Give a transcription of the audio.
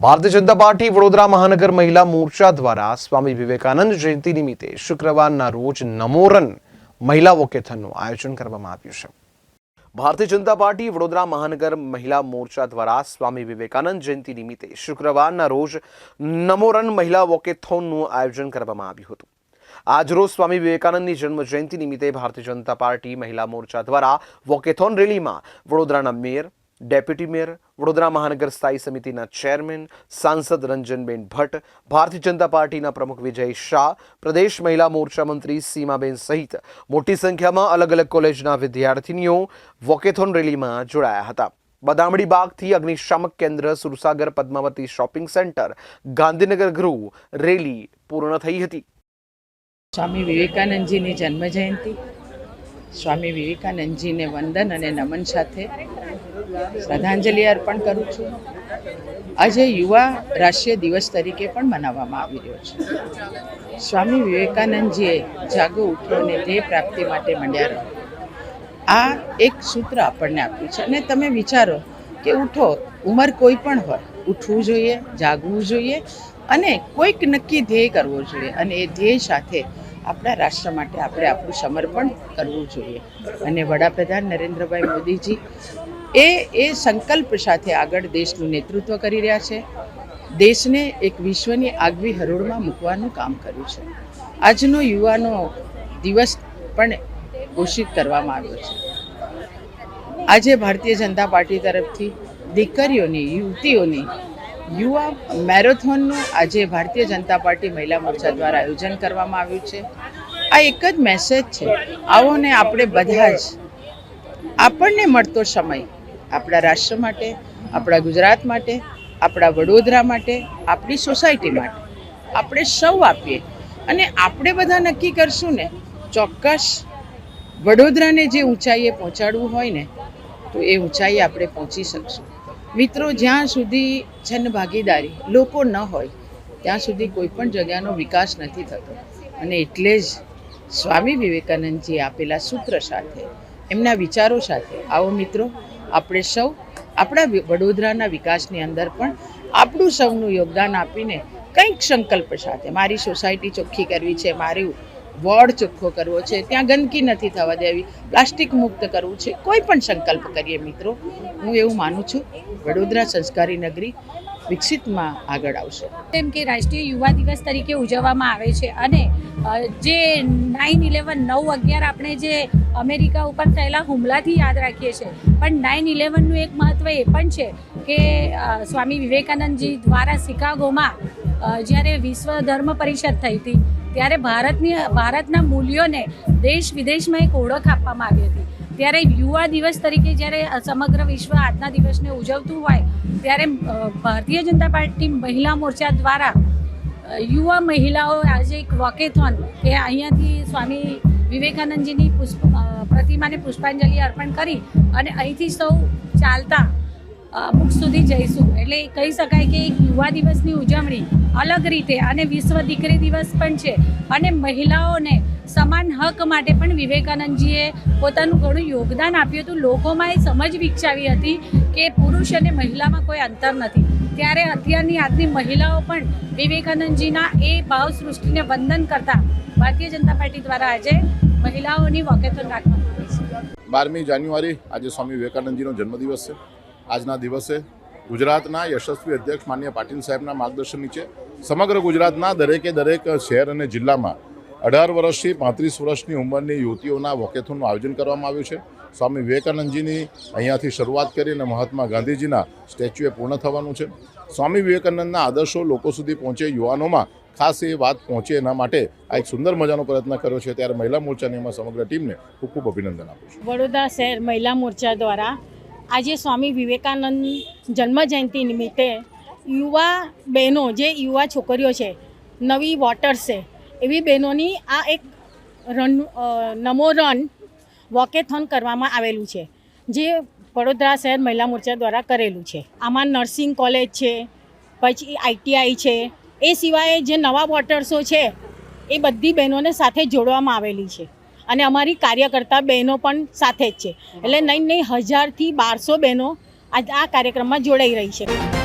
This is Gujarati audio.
ભારતીય જનતા પાર્ટી વડોદરા મહાનગર મહિલા મોરચા દ્વારા સ્વામી વિવેકાનંદ જયંતિ નિમિત્તે શુક્રવારના રોજ નમોરન મહિલા વોકેથનનું આયોજન કરવામાં આવ્યું છે. ભારતીય જનતા પાર્ટી વડોદરા મહાનગર મહિલા મોરચા દ્વારા સ્વામી વિવેકાનંદ જયંતિ નિમિત્તે શુક્રવારના રોજ નમોરન મહિલા વોકેથોનનું આયોજન કરવામાં આવ્યું હતું. આજરોજ સ્વામી વિવેકાનંદની જન્મ જયંતિ નિમિત્તે ભારતીય જનતા પાર્ટી મહિલા મોરચા દ્વારા વોકેથોન રેલીમાં વડોદરાના મેયર, ડેપ્યુટી મેયર વડોદરા મહાનગર સ્થાયી સમિતિના ચેરમેન, સાંસદ રંજનબેન ભટ્ટ, ભારતીય જનતા પાર્ટીના પ્રમુખ વિજય શાહ, પ્રદેશ મહિલા મોરચા મંત્રી સીમાબેન સહિત મોટી સંખ્યામાં અલગ અલગ કોલેજના વિદ્યાર્થીનીઓ વોકેથોન રેલીમાં જોડાયા હતા. બદામડી બાગથી અગ્નિશામક કેન્દ્ર સુરસાગર પદ્માવતી શોપિંગ સેન્ટર, ગાંધીનગર ગૃહ, રેલી પૂર્ણ થઈ હતી. સ્વામી વિવેકાનંદજીની જન્મ જયંતિ સ્વામી વિવેકાનંદજીને વંદન અને નમન સાથે શ્રદ્ધાંજલિ અર્પણ કરું છું. આજે યુવા રાષ્ટ્રીય દિવસ તરીકે પણ મનાવવામાં આવી રહ્યો છે. સ્વામી વિવેકાનંદજીએ જાગો ઉઠો અને ધ્યેય પ્રાપ્તિ માટે મંડ્યા રહો. આ એક સૂત્ર આપણને આપ્યું છે અને તમે વિચારો કે ઉઠો, ઉંમર કોઈ પણ હોય, ઉઠવું જોઈએ, જાગવું જોઈએ અને કોઈક નક્કી ધ્યેય કરવો જોઈએ અને એ ધ્યેય સાથે આપણા રાષ્ટ્ર માટે આપણે આપણું સમર્પણ કરવું જોઈએ. અને વડાપ્રધાન નરેન્દ્રભાઈ મોદીજી એ એ સંકલ્પ સાથે આગળ દેશનું નેતૃત્વ કરી રહ્યા છે. દેશને એક વિશ્વની આગવી હરોળમાં મૂકવાનું કામ કર્યું છે. આજનો યુવાનો દિવસ પણ ઘોષિત કરવામાં આવ્યો છે. આજે ભારતીય જનતા પાર્ટી તરફથી દીકરીઓની, યુવતીઓની યુવા મેરેથોનનું આજે ભારતીય જનતા પાર્ટી મહિલા મોરચા દ્વારા આયોજન કરવામાં આવ્યું છે. આ એક જ મેસેજ છે. આવો ને આપણે બધા જ, આપણને મળતો સમય આપણા રાષ્ટ્ર માટે, આપણા ગુજરાત માટે, આપણા વડોદરા માટે, આપણી સોસાયટી માટે. આપણે સૌ આપીએ. અને આપણે બધા નક્કી કરશું ને, ચોક્કસ વડોદરાને જે ઊંચાઈએ પહોંચાડવું હોય ને, તો એ ઊંચાઈએ આપણે પહોંચી શકશું. મિત્રો, જ્યાં સુધી જનભાગીદારી લોકો ન હોય, ત્યાં સુધી કોઈ પણ જગ્યાનો વિકાસ નથી થતો. અને એટલે જ સ્વામી વિવેકાનંદજીએ આપેલા સૂત્ર સાથે, એમના વિચારો સાથે, આવો મિત્રો આપણે સૌ આપણા વડોદરાના વિકાસની અંદર પણ આપણું સૌનું યોગદાન આપીને કંઈક સંકલ્પ સાથે, મારી સોસાયટી ચોખ્ખી કરવી છે, મારું વોર્ડ ચોખ્ખો કરવો છે, ત્યાં ગંદકી નથી થવા દેવી, પ્લાસ્ટિક મુક્ત કરવું છે, કોઈ પણ સંકલ્પ કરીએ મિત્રો. હું એવું માનું છું, વડોદરા સંસ્કારી નગરી વિકસિતમાં આગળ આવશે. તેમ કે રાષ્ટ્રીય યુવા દિવસ તરીકે ઉજવવામાં આવે છે અને જે નાઇન ઇલેવન નવ અગિયાર આપણે જે અમેરિકા ઉપર થયેલા હુમલાથી યાદ રાખીએ છીએ. પણ નાઇન ઇલેવનનું એક મહત્ત્વ એ પણ છે કે સ્વામી વિવેકાનંદજી દ્વારા શિકાગોમાં જ્યારે વિશ્વ ધર્મ પરિષદ થઈ હતી, ત્યારે ભારતની, ભારતના મૂલ્યોને દેશ વિદેશમાં એક ઓળખ આપવામાં આવી હતી. ત્યારે યુવા દિવસ તરીકે જ્યારે સમગ્ર વિશ્વ આજના દિવસને ઉજવતું હોય, ત્યારે ભારતીય જનતા પાર્ટી મહિલા મોરચા દ્વારા યુવા મહિલાઓ આજે એક વોકેથોન કે અહીંયાથી સ્વામી વિવેકાનંદજીની પુષ્પ પ્રતિમાને પુષ્પાંજલિ અર્પણ કરી અને અહીંથી સૌ ચાલતા અમુક સુધી જઈશું. એટલે કહી શકાય કે એક યુવા દિવસની ઉજવણી અલગ રીતે અને વિશ્વ દીકરી દિવસ પણ છે. અને મહિલાઓને સમાન હક માટે પણ વિવેકાનંદજીએ પોતાનું ઘણું યોગદાન આપ્યું હતું. લોકોમાં એ સમજ વિકસાવી હતી કે પુરુષ અને મહિલામાં કોઈ અંતર નથી. ત્યારે અત્યારની આજની મહિલાઓ પણ વિવેકાનંદજીના એ ભાવ સૃષ્ટિને વંદન કરતા ભારતીય જનતા પાર્ટી દ્વારા આજે મહિલાઓની વોકેથોન રાખવામાં આવી છે. બારમી જાન્યુઆરી આજે સ્વામી વિવેકાનંદજીનો જન્મદિવસ છે. આજના દિવસે ગુજરાતના યશસ્વી અધ્યક્ષ માન્ય પાટીલ સાહેબના માર્ગદર્શન નીચે સમગ્ર ગુજરાતના દરેકે દરેક શહેર અને જિલ્લામાં અઢાર વર્ષથી પાંત્રીસ વર્ષની ઉંમરની યુવતીઓના વોકેથોનનું આયોજન કરવામાં આવ્યું છે. સ્વામી વિવેકાનંદજીની અહીંયાથી શરૂઆત કરી અને મહાત્મા ગાંધીજીના સ્ટેચ્યુએ પૂર્ણ થવાનું છે. સ્વામી વિવેકાનંદના આદર્શો લોકો સુધી પહોંચે યુવાનોમાં ખાસ એ વાત પહોંચે એના માટે આ એક સુંદર મજાનો પ્રયત્ન કર્યો છે. ત્યારે મહિલા મોરચાની એમાં સમગ્ર ટીમને ખૂબ ખૂબ અભિનંદન આપું છું. વડોદરા શહેર મહિલા મોરચા દ્વારા આજે સ્વામી વિવેકાનંદ જન્મ જયંતિ નિમિત્તે યુવા બહેનો, જે યુવા છોકરીઓ છે, નવી વોટર્સ છે, એવી બહેનોની આ એક રન નમો રન વોકેથોન કરવામાં આવેલું છે, જે વડોદરા શહેર મહિલા મોરચા દ્વારા કરેલું છે. આમાં નર્સિંગ કોલેજ છે, પછી આઈટીઆઈ છે, એ સિવાય જે નવા વોટર્સો છે, એ બધી બહેનોને સાથે જોડવામાં આવેલી છે. અને અમારી કાર્યકર્તા બહેનો પણ સાથે જ છે. એટલે નહીં નહીં, હજારથી બારસો બહેનો આ કાર્યક્રમમાં જોડાઈ રહી છે.